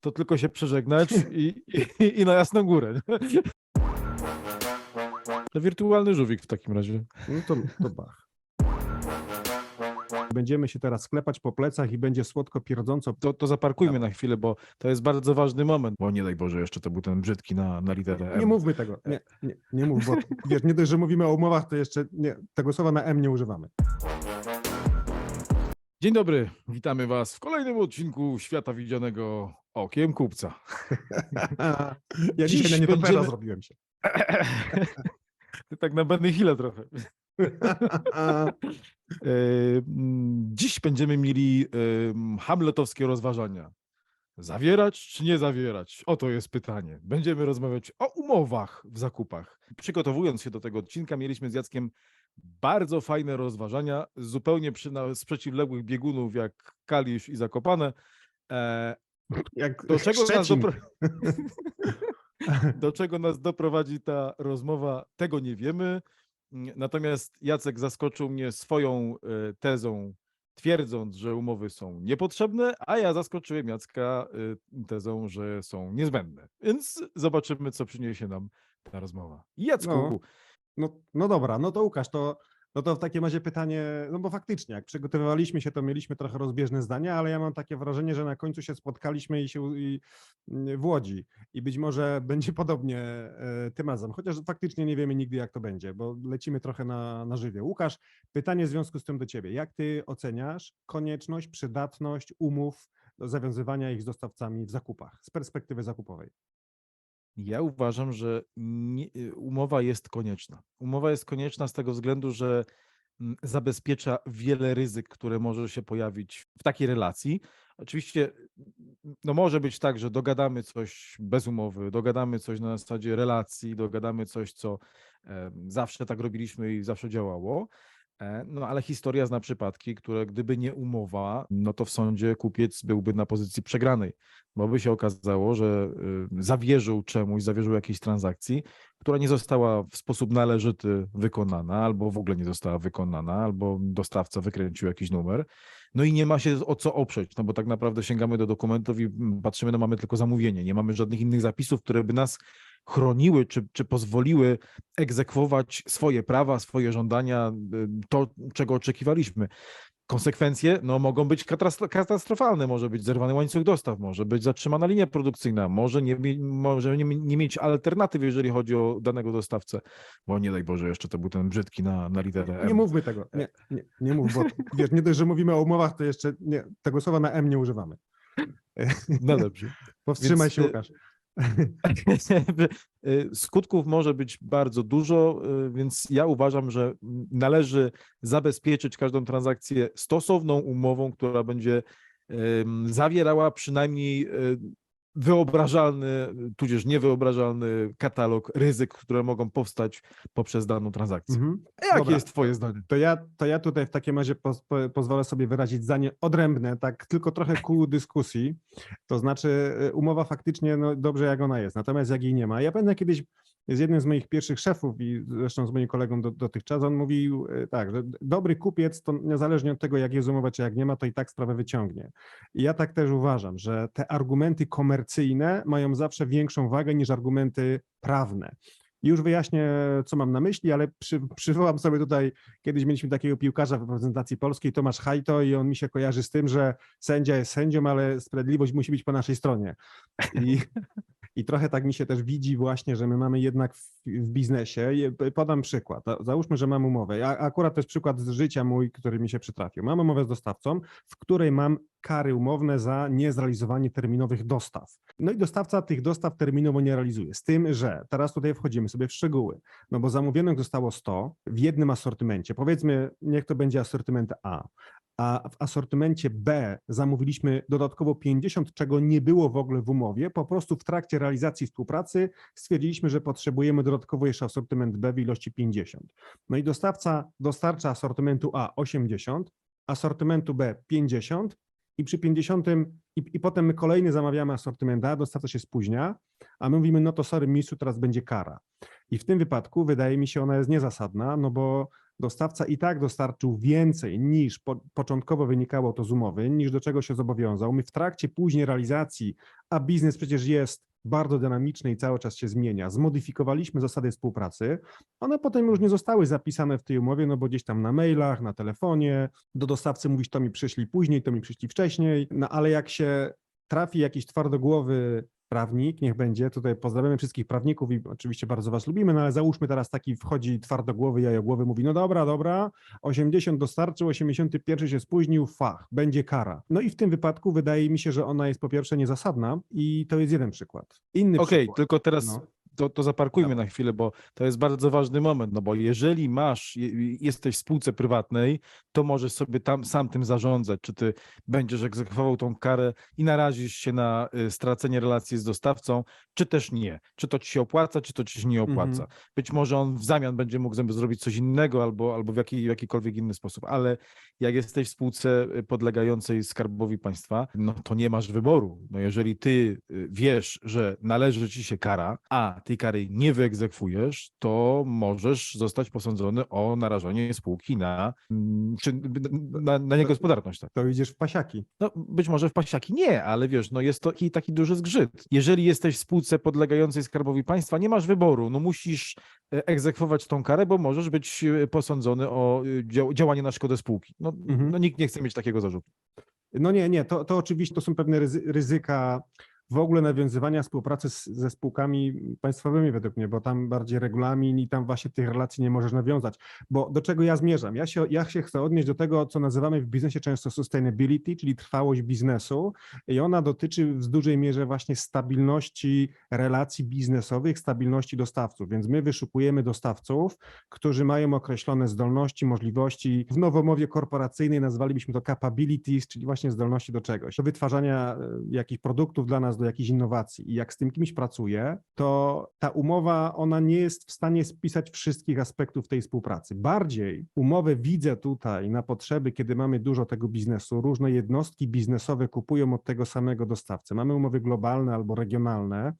to tylko się przeżegnać i, i, i na jasną górę. To wirtualny żółwik w takim razie. No to, to bach. Będziemy się teraz sklepać po plecach i będzie słodko pierdząco. To, to zaparkujmy na chwilę, bo to jest bardzo ważny moment. Bo nie daj Boże, jeszcze to był ten brzydki na, na literę M. Nie mówmy tego. Nie, nie, nie mów, bo wiesz, nie dość, że mówimy o umowach, to jeszcze nie, tego słowa na M nie używamy. Dzień dobry, witamy Was w kolejnym odcinku Świata Widzianego Okiem Kupca. Ja Dziś dzisiaj na nietopera będziemy- zrobiłem się. Ty tak na Benny Hilla trochę. E, mm, Dziś będziemy mieli hamletowskie rozważania. Zawierać czy nie zawierać? Oto jest pytanie. Będziemy rozmawiać o umowach w zakupach. Przygotowując się do tego odcinka, mieliśmy z Jackiem bardzo fajne rozważania, zupełnie przy, na, z przeciwległych biegunów jak Kalisz i Zakopane. Jak do czego, dopro... do czego nas doprowadzi ta rozmowa, tego nie wiemy. Natomiast Jacek zaskoczył mnie swoją e, tezą, twierdząc, że umowy są niepotrzebne, a ja zaskoczyłem Jacka e, tezą, że są niezbędne. Więc zobaczymy, co przyniesie nam ta rozmowa. Jacku, No. No, no dobra, no to Łukasz, to, no to w takim razie pytanie, no bo faktycznie, jak przygotowywaliśmy się, to mieliśmy trochę rozbieżne zdania, ale ja mam takie wrażenie, że na końcu się spotkaliśmy i się i, mm, w Łodzi i być może będzie podobnie e, tym razem, chociaż faktycznie nie wiemy nigdy, jak to będzie, bo lecimy trochę na, na żywie. Łukasz, pytanie w związku z tym do ciebie. Jak ty oceniasz konieczność, przydatność umów zawiązywania ich z dostawcami w zakupach z perspektywy zakupowej? Ja uważam, że nie, y, umowa jest konieczna. Umowa jest konieczna z tego względu, że mm, zabezpiecza wiele ryzyk, które może się pojawić w takiej relacji. Oczywiście mm, no może być tak, że dogadamy coś bez umowy, dogadamy coś na zasadzie relacji, dogadamy coś, co zawsze tak robiliśmy i zawsze działało. E, No ale historia zna przypadki, które gdyby nie umowa, no to w sądzie kupiec byłby na pozycji przegranej bo by się okazało, że y, zawierzył czemuś, zawierzył jakiejś transakcji, która nie została w sposób należyty wykonana, albo w ogóle nie została wykonana, albo dostawca wykręcił jakiś numer. No i nie ma się o co oprzeć, no bo tak naprawdę sięgamy do dokumentów i mm, patrzymy, no mamy tylko zamówienie, nie mamy żadnych innych zapisów, które by nas chroniły, czy, czy pozwoliły egzekwować swoje prawa, swoje żądania, to, czego oczekiwaliśmy konsekwencje no, mogą być katastro- katastrofalne. Może być zerwany łańcuch dostaw, może być zatrzymana linia produkcyjna, może nie, może nie, nie mieć alternatyw, jeżeli chodzi o danego dostawcę. Bo nie daj Boże, jeszcze to był ten brzydki na, na literę Nie M. mówmy tego. Nie, nie, nie mów, bo wiesz, nie dość, że mówimy o umowach, to jeszcze nie, tego słowa na M nie używamy. No dobrze. Powstrzymaj Więc, się, y, Łukasz. Y, Skutków może być bardzo dużo, y, więc ja uważam, że należy zabezpieczyć każdą transakcję stosowną umową, która będzie zawierała przynajmniej y, wyobrażalny, tudzież niewyobrażalny katalog ryzyk, które mogą powstać poprzez daną transakcję. Mhm. Jakie Dobra. jest Twoje zdanie? To ja, to ja tutaj w takim razie poz, po, pozwolę sobie wyrazić zdanie odrębne, tak tylko trochę ku dyskusji. To znaczy y, umowa faktycznie no, dobrze jak ona jest, natomiast jak jej nie ma. Ja pamiętam kiedyś z jednym z moich pierwszych szefów i zresztą z moim kolegą do, dotychczas, on mówił y, tak, że dobry kupiec to niezależnie od tego jak jest umowa czy jak nie ma, to i tak sprawę wyciągnie. I ja tak też uważam, że te argumenty komercyjne mają zawsze większą wagę niż argumenty prawne. Już wyjaśnię, co mam na myśli, ale przy, przywołam sobie tutaj, kiedyś mieliśmy takiego piłkarza w reprezentacji polskiej, Tomasz Hajto, i on mi się kojarzy z tym, że sędzia jest sędzią, ale sprawiedliwość musi być po naszej stronie. I, i trochę tak mi się też widzi właśnie, że my mamy jednak w, w biznesie, podam przykład, załóżmy, że mam umowę, ja, akurat to jest przykład z życia mój, który mi się przytrafił. Mam umowę z dostawcą, w której mam kary umowne za niezrealizowanie terminowych dostaw. No i dostawca tych dostaw terminowo nie realizuje. Z tym, że teraz tutaj wchodzimy sobie w szczegóły, no bo zamówionych zostało 100 w jednym asortymencie. Powiedzmy, niech to będzie asortyment A. A w asortymencie B zamówiliśmy dodatkowo 50, czego nie było w ogóle w umowie. Po prostu w trakcie realizacji współpracy stwierdziliśmy, że potrzebujemy dodatkowo jeszcze asortyment B w ilości 50. No i dostawca dostarcza asortymentu A 80, asortymentu B 50 i przy 50 i, i potem my kolejny zamawiamy asortyment A, dostawca się spóźnia, a my mówimy, no to sorry, mistrzu, teraz będzie kara. I w tym wypadku wydaje mi się ona jest niezasadna, no bo dostawca i tak dostarczył więcej niż po, początkowo wynikało to z umowy, niż do czego się zobowiązał. My w trakcie później realizacji, a biznes przecież jest bardzo dynamiczny i cały czas się zmienia, zmodyfikowaliśmy zasady współpracy. One potem już nie zostały zapisane w tej umowie, no bo gdzieś tam na mailach, na telefonie, do dostawcy mówisz, to mi przyszli później, to mi przyszli wcześniej, no ale jak się trafi jakiś twardogłowy prawnik, niech będzie, tutaj pozdrawiamy wszystkich prawników i oczywiście bardzo was lubimy, no ale załóżmy teraz taki wchodzi twardogłowy, jajogłowy, mówi, no dobra, dobra, 80 dostarczył, 81 się spóźnił, fach, będzie kara. No i w tym wypadku wydaje mi się, że ona jest po pierwsze niezasadna i to jest jeden przykład. Inny Okej, tylko teraz No. To, to zaparkujmy Dawaj. na chwilę, bo to jest bardzo ważny moment, no bo jeżeli masz, je- jesteś w spółce prywatnej, to możesz sobie tam sam tym zarządzać, czy ty będziesz egzekwował tą karę i narazisz się na y, stracenie relacji z dostawcą, czy też nie. Czy to ci się opłaca, czy to ci się nie Mhm. opłaca. Być może on w zamian będzie mógł zrobić coś innego albo, albo w jaki, jakikolwiek inny sposób, ale jak jesteś w spółce y, podlegającej skarbowi państwa, no to nie masz wyboru. No jeżeli ty y, wiesz, że należy ci się kara, a tej kary nie wyegzekwujesz, to możesz zostać posądzony o narażenie spółki na, mm, czy, na, na niegospodarność. Tak. To idziesz w pasiaki. No, być może w pasiaki nie, ale wiesz, no jest to taki, taki duży zgrzyt. Jeżeli jesteś w spółce podlegającej skarbowi państwa, nie masz wyboru, no musisz e, egzekwować tą karę, bo możesz być e, posądzony o e, dział, działanie na szkodę spółki. No, Mhm. no nikt nie chce mieć takiego zarzutu. No nie, nie, to, to oczywiście to są pewne ryzy- ryzyka w ogóle nawiązywania współpracy z, ze spółkami państwowymi według mnie, bo tam bardziej regulamin i tam właśnie tych relacji nie możesz nawiązać. Bo do czego ja zmierzam? Ja się, ja się chcę odnieść do tego, co nazywamy w biznesie często sustainability, czyli trwałość biznesu i ona dotyczy w dużej mierze właśnie stabilności relacji biznesowych, stabilności dostawców, więc my wyszukujemy dostawców, którzy mają określone zdolności, możliwości. W nowomowie korporacyjnej nazwalibyśmy to capabilities, czyli właśnie zdolności do czegoś, do wytwarzania e, jakichś produktów dla nas, do jakichś innowacji. I jak z tym kimś pracuję, to ta umowa, ona nie jest w stanie spisać wszystkich aspektów tej współpracy. Bardziej umowę widzę tutaj na potrzeby, kiedy mamy dużo tego biznesu, różne jednostki biznesowe kupują od tego samego dostawcę. Mamy umowy globalne albo regionalne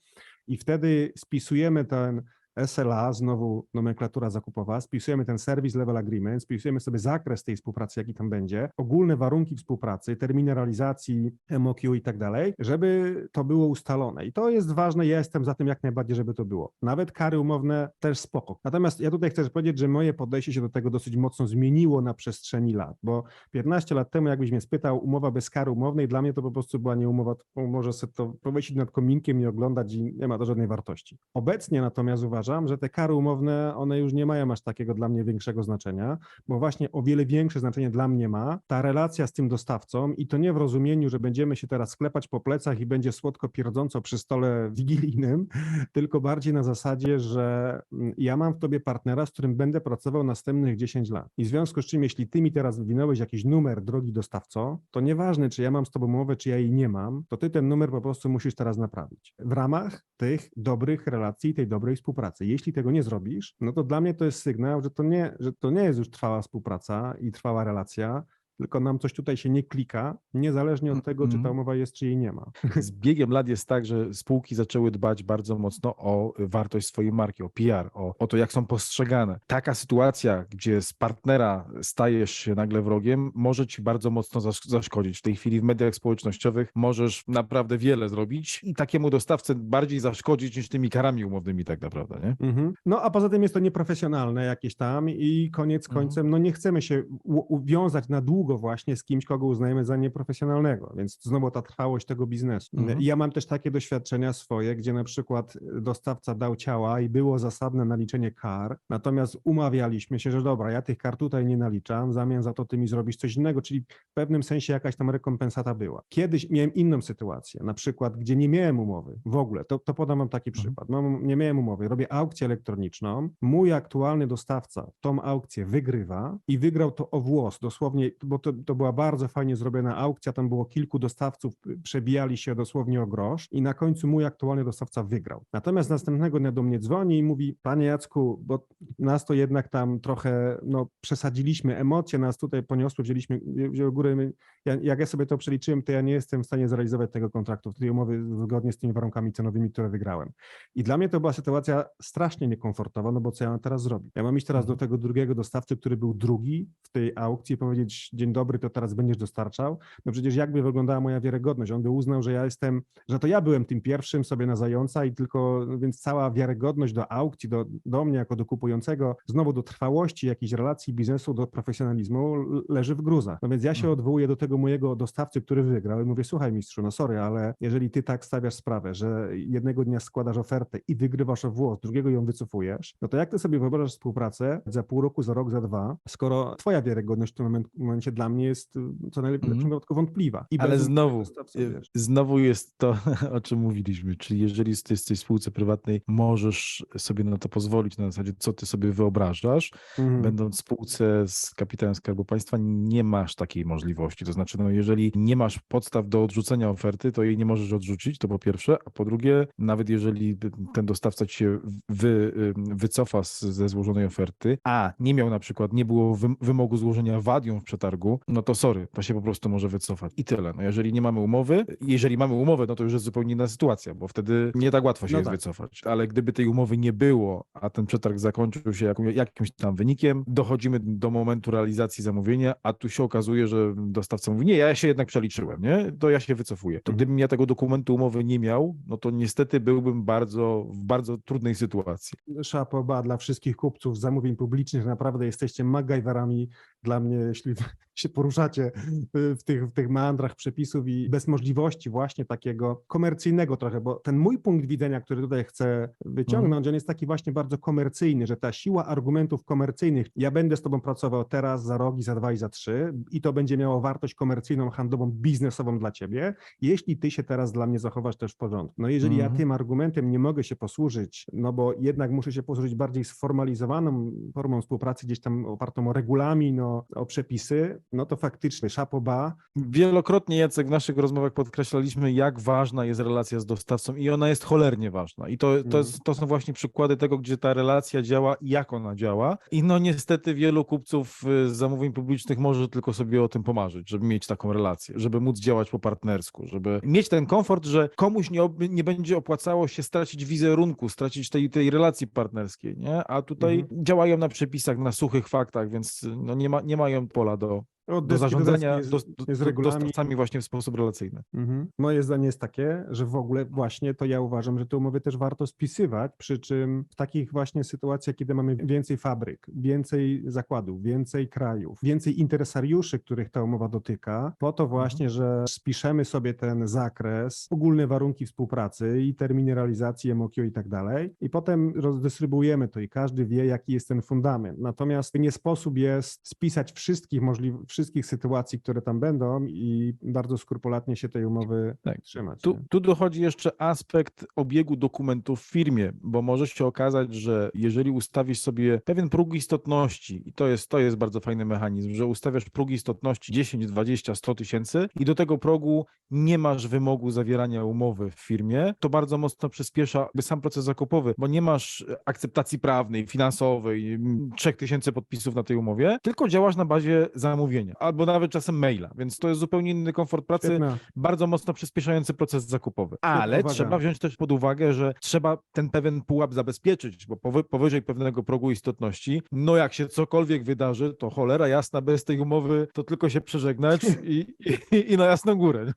i wtedy spisujemy ten SLA, znowu nomenklatura zakupowa, spisujemy ten Service Level Agreement, spisujemy sobie zakres tej współpracy, jaki tam będzie, ogólne warunki współpracy, terminy realizacji, MOQ i tak dalej, żeby to było ustalone. I to jest ważne, ja jestem za tym jak najbardziej, żeby to było. Nawet kary umowne też spoko. Natomiast ja tutaj chcę powiedzieć, że moje podejście się do tego dosyć mocno zmieniło na przestrzeni lat, bo 15 lat temu, jakbyś mnie spytał, umowa bez kary umownej, dla mnie to po prostu była nie umowa, może sobie to powiesić nad kominkiem i oglądać i nie ma to żadnej wartości. Obecnie natomiast uważam, że te kary umowne, one już nie mają aż takiego dla mnie większego znaczenia, bo właśnie o wiele większe znaczenie dla mnie ma ta relacja z tym dostawcą i to nie w rozumieniu, że będziemy się teraz sklepać po plecach i będzie słodko pierdząco przy stole wigilijnym, tylko bardziej na zasadzie, że mm, ja mam w tobie partnera, z którym będę pracował następnych 10 lat. I w związku z czym, jeśli ty mi teraz wywinąłeś jakiś numer, drogi dostawco, to nieważne, czy ja mam z tobą umowę, czy ja jej nie mam, to ty ten numer po prostu musisz teraz naprawić. W ramach tych dobrych relacji tej dobrej współpracy. Jeśli tego nie zrobisz, no to dla mnie to jest sygnał, że to nie, że to nie jest już trwała współpraca i trwała relacja, tylko nam coś tutaj się nie klika, niezależnie od tego, czy ta umowa jest, czy jej nie ma. Z biegiem lat jest tak, że spółki zaczęły dbać bardzo mocno o wartość swojej marki, o PR, o, o to, jak są postrzegane. Taka sytuacja, gdzie z partnera stajesz się nagle wrogiem, może ci bardzo mocno zasz- zaszkodzić. W tej chwili w mediach społecznościowych możesz naprawdę wiele zrobić i takiemu dostawcy bardziej zaszkodzić niż tymi karami umownymi tak naprawdę, nie? Mhm. No a poza tym jest to nieprofesjonalne jakieś tam i koniec Mhm. końcem, no nie chcemy się uwiązać na długo właśnie z kimś, kogo uznajemy za nieprofesjonalnego, więc znowu ta trwałość tego biznesu. Mhm. Ja mam też takie doświadczenia swoje, gdzie na przykład dostawca dał ciała i było zasadne naliczenie kar, natomiast umawialiśmy się, że dobra, ja tych kar tutaj nie naliczam, w zamian za to ty mi zrobisz coś innego, czyli w pewnym sensie jakaś tam rekompensata była. Kiedyś miałem inną sytuację, na przykład, gdzie nie miałem umowy w ogóle, to, to podam wam taki Mhm. przykład. Mam, nie miałem umowy, robię aukcję elektroniczną, mój aktualny dostawca tą aukcję wygrywa i wygrał to o włos, dosłownie, bo to, to była bardzo fajnie zrobiona aukcja, tam było kilku dostawców, y, przebijali się dosłownie o grosz i na końcu mój aktualny dostawca wygrał. Natomiast następnego dnia do mnie dzwoni i mówi, panie Jacku, bo nas to jednak tam trochę, no przesadziliśmy, emocje nas tutaj poniosły, wzięliśmy, wzięły górę, my- ja, jak ja sobie to przeliczyłem, to ja nie jestem w stanie zrealizować tego kontraktu, tej umowy zgodnie z tymi warunkami cenowymi, które wygrałem. I dla mnie to była sytuacja strasznie niekomfortowa, no bo co ja mam teraz zrobić? Ja mam iść teraz do tego drugiego dostawcy, który był drugi w tej aukcji i powiedzieć, dzień dobry, to teraz będziesz dostarczał. No przecież jakby wyglądała moja wiarygodność? On by uznał, że ja jestem, że to ja byłem tym pierwszym sobie na zająca i tylko, no więc cała wiarygodność do aukcji, do, do mnie jako do kupującego, znowu do trwałości jakiejś relacji biznesu, do profesjonalizmu leży w gruzach. No więc ja się Mhm. odwołuję do tego mojego dostawcy, który wygrał i mówię, słuchaj mistrzu, no sorry, ale jeżeli ty tak stawiasz sprawę, że jednego dnia składasz ofertę i wygrywasz o włos, drugiego ją wycofujesz, no to jak ty sobie wyobrażasz współpracę za pół roku, za rok, za dwa, skoro twoja wiarygodność w tym moment- dla mnie jest y, co najlepiej w Mhm. lepszym wypadku wątpliwa. I Ale znowu, y, znowu jest to, o czym mówiliśmy, czyli jeżeli ty jesteś w spółce prywatnej, możesz sobie na to pozwolić na zasadzie, co ty sobie wyobrażasz. Mhm. Będąc w spółce z kapitałem Skarbu Państwa, nie masz takiej możliwości. To znaczy, no, jeżeli nie masz podstaw do odrzucenia oferty, to jej nie możesz odrzucić, to po pierwsze, a po drugie, nawet jeżeli ten dostawca ci się wy, ym, wycofa z, ze złożonej oferty, a nie miał na przykład, nie było wym- wymogu złożenia wadium w przetargu, no to sorry, to się po prostu może wycofać. I tyle. No, jeżeli nie mamy umowy, jeżeli mamy umowę, no to już jest zupełnie inna sytuacja, bo wtedy nie tak łatwo się No jest tak. wycofać. Ale gdyby tej umowy nie było, a ten przetarg zakończył się jakimś tam wynikiem, dochodzimy do momentu realizacji zamówienia, a tu się okazuje, że dostawca mówi, nie, ja się jednak przeliczyłem, nie? To ja się wycofuję. To Mhm. gdybym ja tego dokumentu umowy nie miał, no to niestety byłbym bardzo, w bardzo trudnej sytuacji. Szapoba dla wszystkich kupców zamówień publicznych. Naprawdę jesteście MacGyverami dla mnie, jeśli się poruszacie y, w tych, w tych meandrach przepisów i bez możliwości właśnie takiego komercyjnego trochę, bo ten mój punkt widzenia, który tutaj chcę wyciągnąć, on jest taki właśnie bardzo komercyjny, że ta siła argumentów komercyjnych, ja będę z tobą pracował teraz, za rok i za dwa i za trzy i to będzie miało wartość komercyjną, handlową, biznesową dla ciebie, jeśli ty się teraz dla mnie zachowasz też w porządku. No jeżeli ja Mhm. tym argumentem nie mogę się posłużyć, no bo jednak muszę się posłużyć bardziej sformalizowaną formą współpracy, gdzieś tam opartą o regulamin, o, o przepisy, no to faktycznie szapoba, Wielokrotnie, Jacek, w naszych rozmowach podkreślaliśmy, jak ważna jest relacja z dostawcą i ona jest cholernie ważna. I to, to, Mhm. jest, to są właśnie przykłady tego, gdzie ta relacja działa i jak ona działa. I no niestety wielu kupców y, z zamówień publicznych może tylko sobie o tym pomarzyć, żeby mieć taką relację, żeby móc działać po partnersku, żeby mieć ten komfort, że komuś nie, nie będzie opłacało się stracić wizerunku, stracić tej, tej relacji partnerskiej, nie? A tutaj Mhm. działają na przepisach, na suchych faktach, więc y, no nie, ma, nie mają pola do, od do deski zarządzania do, do, do, regulamin. dostawcami właśnie w sposób relacyjny. Mhm. Moje zdanie jest takie, że w ogóle właśnie to ja uważam, że te umowy też warto spisywać, przy czym w takich właśnie sytuacjach, kiedy mamy więcej fabryk, więcej zakładów, więcej krajów, więcej interesariuszy, których ta umowa dotyka, po to właśnie, że spiszemy sobie ten zakres, ogólne warunki współpracy i terminy realizacji MOQ i tak dalej i potem rozdystrybuujemy to i każdy wie, jaki jest ten fundament. Natomiast nie sposób jest spisać wszystkich możliwych, wszystkich sytuacji, które tam będą i bardzo skrupulatnie się tej umowy Tak. trzymać. Tu, tu dochodzi jeszcze aspekt obiegu dokumentów w firmie, bo może się okazać, że jeżeli ustawisz sobie pewien próg istotności, i to jest, to jest bardzo fajny mechanizm, że ustawiasz próg istotności 10, 20, 100 tysięcy i do tego progu nie masz wymogu zawierania umowy w firmie, to bardzo mocno przyspiesza sam proces zakupowy, bo nie masz akceptacji prawnej, finansowej, mm, 3000 podpisów na tej umowie, tylko działasz na bazie zamówienia, albo nawet czasem maila, więc to jest zupełnie inny komfort pracy, Świetna. bardzo mocno przyspieszający proces zakupowy. Ale uwaga. trzeba wziąć też pod uwagę, że trzeba ten pewien pułap zabezpieczyć, bo powy, powyżej pewnego progu istotności, no jak się cokolwiek wydarzy, to cholera jasna, bez tej umowy to tylko się przeżegnać i, i, i na jasną górę.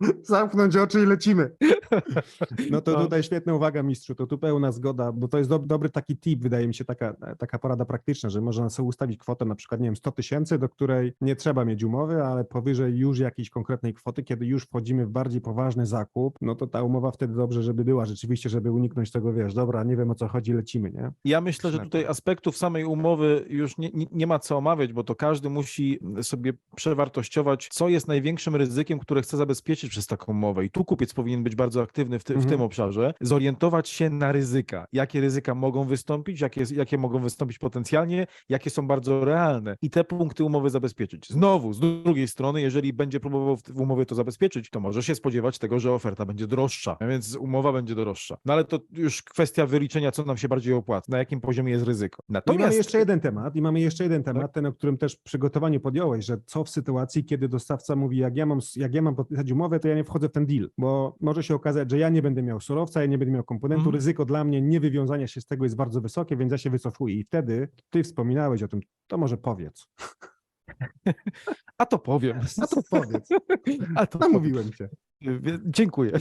Zamknąć oczy i lecimy. No to No. tutaj świetna uwaga, mistrzu, to tu pełna zgoda, bo to jest dob- dobry taki tip, wydaje mi się, taka, taka porada praktyczna, że można sobie ustawić kwotę na przykład, nie wiem, 100 tysięcy, do której nie trzeba mieć umowy, ale powyżej już jakiejś konkretnej kwoty, kiedy już wchodzimy w bardziej poważny zakup, no to ta umowa wtedy dobrze, żeby była rzeczywiście, żeby uniknąć tego, wiesz, dobra, nie wiem o co chodzi, lecimy, nie? Ja myślę, że tutaj aspektów samej umowy już nie, nie, nie ma co omawiać, bo to każdy musi sobie przewartościować, co jest największym ryzykiem, które chce zabezpieczyć przez taką umowę i tu kupiec powinien być bardzo aktywny w, ty, w Mhm. tym obszarze, zorientować się na ryzyka, jakie ryzyka mogą wystąpić, jakie, jakie mogą wystąpić potencjalnie, jakie są bardzo realne i te punkty umowy zabezpieczyć. Znowu, z drugiej strony, jeżeli będzie próbował w, w umowie to zabezpieczyć, to może się spodziewać tego, że oferta będzie droższa, a więc umowa będzie droższa. No ale to już kwestia wyliczenia, co nam się bardziej opłaca, na jakim poziomie jest ryzyko. No i Natomiast mamy jeszcze jeden temat, i mamy jeszcze jeden temat, Tak. ten, o którym też w przygotowaniu podjąłeś, że co w sytuacji, kiedy dostawca mówi, jak ja mam, jak ja mam podpisać umowę, to ja nie wchodzę w ten deal, bo może się okazać, że ja nie będę miał surowca, ja nie będę miał komponentu, Mhm. ryzyko dla mnie niewywiązania się z tego jest bardzo wysokie, więc ja się wycofuję. I wtedy, ty wspominałeś o tym, to może powiedz. a to powiem. A to powiedz. A to. Namówiłem cię. Dziękuję.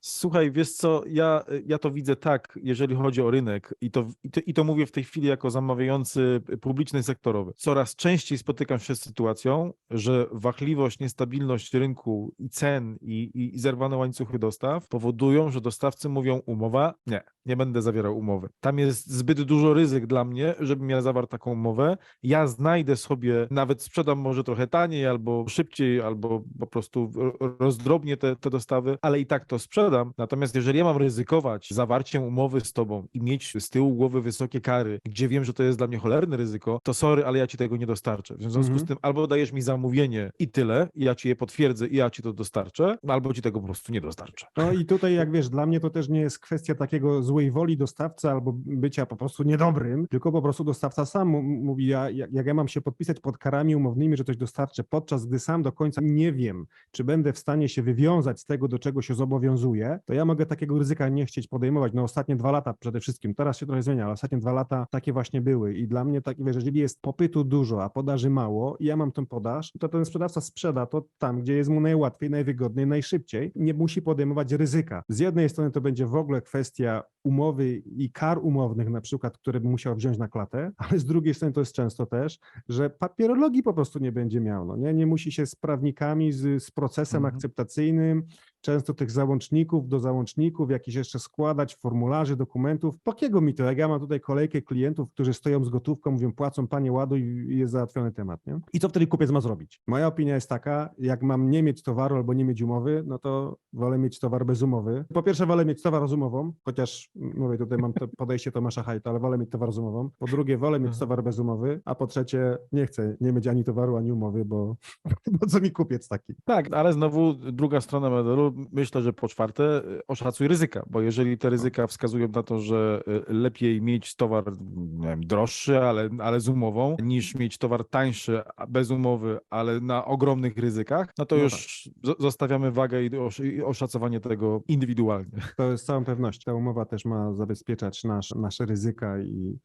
Słuchaj, wiesz co, ja, ja to widzę tak, jeżeli chodzi o rynek i to, i, to, i to mówię w tej chwili jako zamawiający publiczny sektorowy. Coraz częściej spotykam się z sytuacją, że wahliwość, niestabilność rynku i cen i, i, i zerwane łańcuchy dostaw powodują, że dostawcy mówią umowa, nie, nie będę zawierał umowy. Tam jest zbyt dużo ryzyk dla mnie, żebym ja zawarł taką umowę. Ja znajdę sobie, nawet sprzedam może trochę taniej albo szybciej, albo po prostu ro- rozdrobnię te, te dostawy, ale i tak to sprzedam. Natomiast jeżeli ja mam ryzykować zawarciem umowy z tobą i mieć z tyłu głowy wysokie kary, gdzie wiem, że to jest dla mnie cholerne ryzyko, to sorry, ale ja ci tego nie dostarczę. W związku Mhm. z tym albo dajesz mi zamówienie i tyle, i ja ci je potwierdzę i ja ci to dostarczę, albo ci tego po prostu nie dostarczę. No i tutaj, jak wiesz, dla mnie to też nie jest kwestia takiego złej woli dostawcy albo bycia po prostu niedobrym, tylko po prostu dostawca sam mówi, ja, jak, jak ja mam się podpisać pod karami umownymi, że coś dostarczę, podczas gdy sam do końca nie wiem, czy będę w stanie się wywiązać z tego, do czego się zobowiązuję, to ja mogę takiego ryzyka nie chcieć podejmować. No ostatnie dwa lata przede wszystkim, teraz się trochę zmienia, ale ostatnie dwa lata takie właśnie były i dla mnie, tak, wiesz, jeżeli jest popytu dużo, a podaży mało i ja mam tą podaż, to ten sprzedawca sprzeda to tam, gdzie jest mu najłatwiej, najwygodniej, najszybciej, nie musi podejmować ryzyka. Z jednej strony to będzie w ogóle kwestia umowy i kar umownych na przykład, które by musiał wziąć na klatę, ale z drugiej strony to jest często też, że papierologii po prostu nie będzie miał, no nie, nie musi się z prawnikami, z, z procesem Mhm. akceptacyjnym, name często tych załączników do załączników, jakieś jeszcze składać, formularzy, dokumentów. Po kiego mi to, jak ja mam tutaj kolejkę klientów, którzy stoją z gotówką, mówią płacą, panie ładuj i jest załatwiony temat, nie? I co wtedy kupiec ma zrobić? Moja opinia jest taka, jak mam nie mieć towaru albo nie mieć umowy, no to wolę mieć towar bez umowy. Po pierwsze wolę mieć towar z umową, chociaż mówię, tutaj mam to podejście Tomasza Hajta, ale wolę mieć towar z umową. Po drugie wolę mieć towar bez umowy, a po trzecie nie chcę nie mieć ani towaru, ani umowy, bo, bo co mi kupiec taki? Tak, ale znowu druga strona medalu, myślę, że po czwarte y, oszacuj ryzyka, bo jeżeli te ryzyka wskazują na to, że y, lepiej mieć towar nie wiem, droższy, ale, ale z umową, niż mieć towar tańszy, bez umowy, ale na ogromnych ryzykach, no to No już zo- zostawiamy wagę i osz- i oszacowanie tego indywidualnie. To z całą pewnością. Ta umowa też ma zabezpieczać nasz, nasze ryzyka i,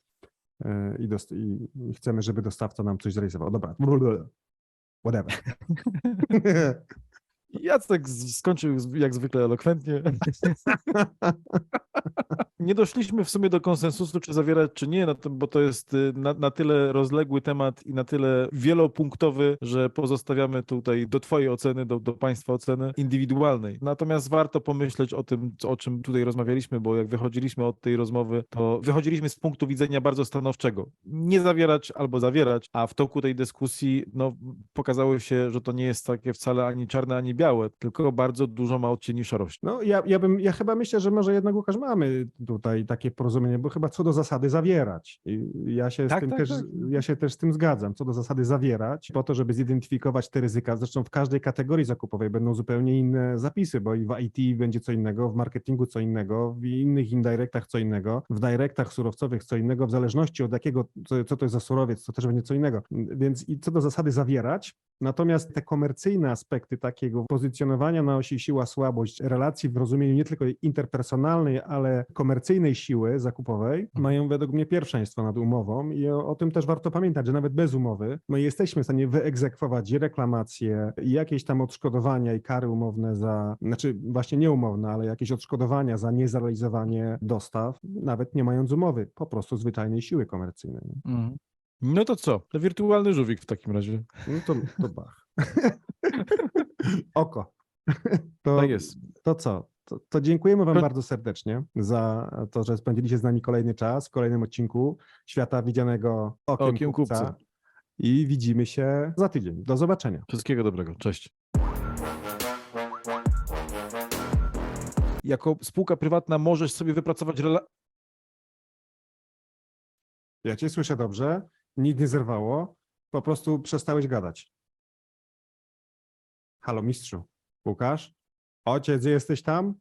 e, i, dost, i i chcemy, żeby dostawca nam coś zrealizował. Dobra. Whatever. Jacek z- skończył jak zwykle elokwentnie. Nie doszliśmy w sumie do konsensusu, czy zawierać, czy nie, no bo to jest y, na, na tyle rozległy temat i na tyle wielopunktowy, że pozostawiamy tutaj do Twojej oceny, do, do Państwa oceny indywidualnej. Natomiast warto pomyśleć o tym, o czym tutaj rozmawialiśmy, bo jak wychodziliśmy od tej rozmowy, to wychodziliśmy z punktu widzenia bardzo stanowczego. Nie zawierać albo zawierać, a w toku tej dyskusji no, pokazało się, że to nie jest takie wcale ani czarne, ani białe, tylko bardzo dużo ma odcieni szarości. No ja, ja bym, ja chyba myślę, że może jednak Łukasz mamy tutaj takie porozumienie, bo chyba co do zasady zawierać. I ja się, Tak, z tym tak, też, tak. ja się też z tym zgadzam, co do zasady zawierać, po to, żeby zidentyfikować te ryzyka. Zresztą w każdej kategorii zakupowej będą zupełnie inne zapisy, bo i w IT będzie co innego, w marketingu co innego, w innych indirectach co innego, w directach surowcowych co innego, w zależności od jakiego, co, co to jest za surowiec, to też będzie co innego. Więc i co do zasady zawierać, Natomiast te komercyjne aspekty takiego pozycjonowania na osi siła-słabość relacji w rozumieniu nie tylko interpersonalnej, ale komercyjnej siły zakupowej mają według mnie pierwszeństwo nad umową i o, o tym też warto pamiętać, że nawet bez umowy my jesteśmy w stanie wyegzekwować reklamacje i jakieś tam odszkodowania i kary umowne za, znaczy właśnie nie umowne, ale jakieś odszkodowania za niezrealizowanie dostaw, nawet nie mając umowy, po prostu zwyczajnej siły komercyjnej. No to co? To wirtualny żółwik w takim razie. No to, to bach. Oko. To, Tak jest. To co? To, to dziękujemy Wam To- bardzo serdecznie za to, że spędziliście z nami kolejny czas w kolejnym odcinku Świata Widzianego Okiem, Okiem kupca. kupca. I widzimy się za tydzień. Do zobaczenia. Wszystkiego dobrego. Cześć. jako spółka prywatna możesz sobie wypracować rela- Ja cię słyszę dobrze, nic nie zerwało, po prostu przestałeś gadać. Halo mistrzu, Łukasz? Ojciec, jesteś tam?